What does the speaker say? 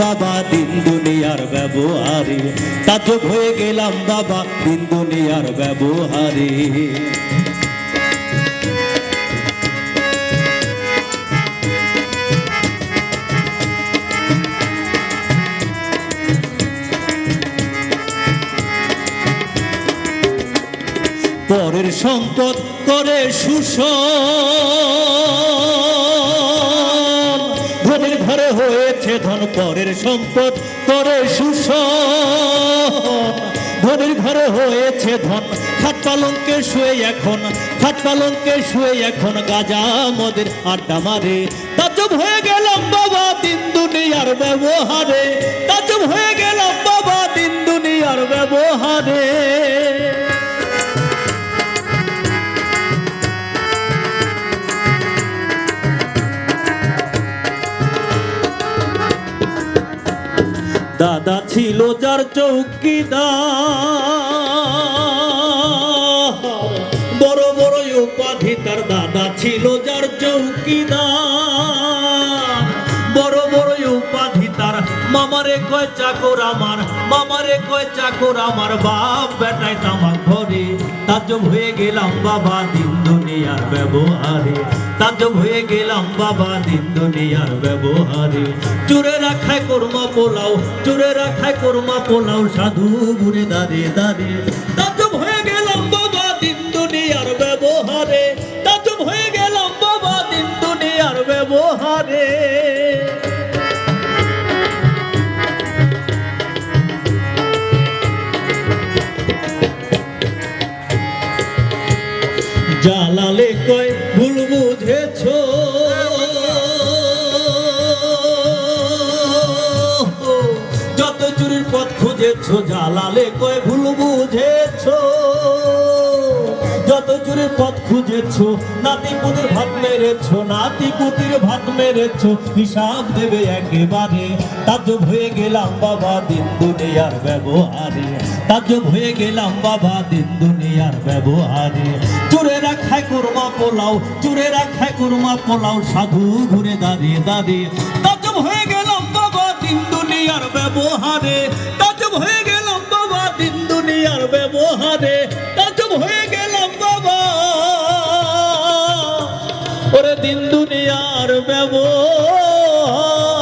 বাবা, দিন দুনিয়ার ব্যবহারে। তাজব হয়ে গেলাম বাবা, দিন দুনিয়ার ব্যবহারে। পরের সম্পদ করে সুষম ধন পরের সম্পদ করে সুষম ধনের ঘরে হয়েছে ধন, খাট পালঙ্কে শুয়ে এখন, খাট পালঙ্কে শুয়ে এখন গাজা মদের আড্ডা মারে। তাজব হয়ে গেলাম বাবা দিন দুনিয়ার ব্যবহারে। তাজব হয়ে গেলাম বাবা দিন দুনিয়ার ব্যবহারে। দাদা ছিল যার চৌকিদার। বড় বড় উপাধি তার দাদা ছিল যার চৌকিদার। বড় বড় উপাধি তার মামারে কয়, চাকর আমার, মামারে কয়, চাকর আমার বাপ বেটায় তামাক ঘরে তাজব হয়ে গেলাম বাবা দিন দুনিয়ার ব্যবহারে। তাজব হয়ে গেলাম বাবা দিন দুনিয়ার ব্যবহারে। চুরে রাখায় কোরমা পোলাও, চুরে রাখায় কোরমা পোলাও, সাধু ঘুরে দাঁড়িয়ে দাঁড়িয়ে। তাজব হয়ে জালালে কয় ভুল বুঝেছ? যত চুরির পথ খুঁজেছ জালালে কয় ভুল বুঝেছ? চুরির পথ খুঁজেছ নাতি পুতির ভাত মেরেছ নাতি পুতির ভাত মেরেছ হিসাব দেবে একেবারে। তাজব হয়ে গেলাম বাবা দিন দুনিয়ার ব্যবহারে। তাজব হয়ে গেলাম বাবা দিন দুনিয়ার ব্যবহারে। চুরে রাখায় কুরমা পোলাও, চুরে রাখায় কুরমা পোলাও, সাধু ঘুরে দাঁড়িয়ে দাঁড়িয়ে। তাজব হয়ে গেলাম বাবা দিন দুনিয়ার ব্যবহারে। তাজব হয়ে গেলাম বাবা দিন দুনিয়ার ব্যবহারে। ওরে দিন দুনিয়ার ব্যবহার।